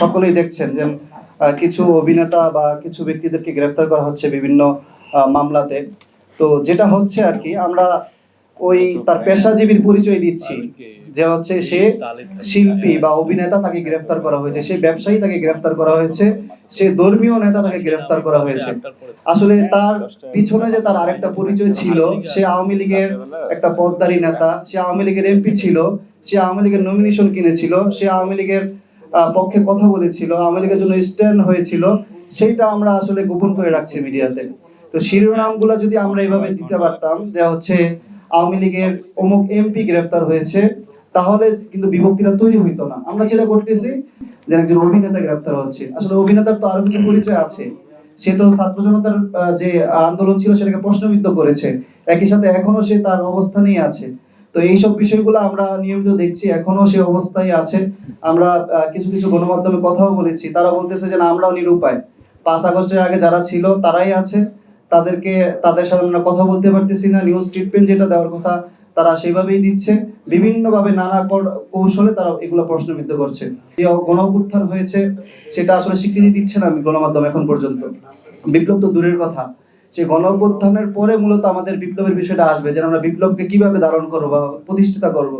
সকলেই দেখছেন যে কিছু অভিনেতা বা কিছু ব্যক্তিদেরকে গ্রেফতার করা হচ্ছে বিভিন্ন মামলাতে। তো যেটা হচ্ছে আর কি, আমরা ওই তার পেশাজীবীর পরিচয় দিচ্ছি যে হচ্ছে সে শিল্পী বা অভিনেতা তাকে গ্রেফতার করা হয়েছে, সে ব্যবসায়ী তাকে গ্রেফতার করা হয়েছে, সে ধর্মীয় নেতা তাকে গ্রেফতার করা হয়েছে। আসলে তার পিছনে যে তার আরেকটা পরিচয় ছিল, সে আওয়ামী লীগের একটা পদধারী নেতা, সে আওয়ামী লীগের এমপি ছিল, সে আওয়ামী লীগের নমিনেশন কিনেছিল, সে আওয়ামী লীগের পক্ষে কথা বলেছিল আওয়ামী লীগের জন্য স্ট্যান্ড হয়েছিল, সেইটা আমরা আসলে গোপন করে রাখছি মিডিয়াতে। তো শিরোনামগুলো যদি আমরা এভাবে দিতে পারতাম, যে হচ্ছে আওয়ামী লীগের অমুক এমপি গ্রেফতার হয়েছে, তাহলে কিন্তু বিভক্তিটা তৈরি হইতো না। আমরা যেটা করতেছি, যে একজন অভিনেতা গ্রেফতার হচ্ছে। আসলে অভিনেতার তো আরও কিছু পরিচয় আছে। সে তো ছাত্র জনতার যে আন্দোলন ছিল, সেটাকে প্রশ্নবিদ্ধ করেছে। একই সাথে এখনও সে তার অবস্থানেই আছে। তো এইসব বিষয়গুলো আমরা নিয়মিত দেখছি, এখনও সে অবস্থায় আছে আমরা কিছু কিছু গণমাধ্যমে কথাও বলেছি। তারা বলতেছে যে না, আমরাও নিরুপায়। পাঁচ আগস্টের আগে যারা ছিল, তারাই আছে। তাদেরকে, তাদের সাথে আমরা কথা বলতে পারতেছি না। নিউজ ট্রিটমেন্ট যেটা দেওয়ার কথা, তারা সেভাবেই দিচ্ছে। বিভিন্নভাবে নানা কৌশলে তারা এগুলো প্রশ্নবিদ্ধ করছে। যে গণ হয়েছে, সেটা আসলে স্বীকৃতি দিচ্ছে না গণমাধ্যম এখন পর্যন্ত। বিপ্লব তো দূরের কথা। সেই গণ পরে মূলত আমাদের বিপ্লবের বিষয়টা আসবে, যেন আমরা বিপ্লবকে কীভাবে ধারণ করব বা প্রতিষ্ঠিতা করব।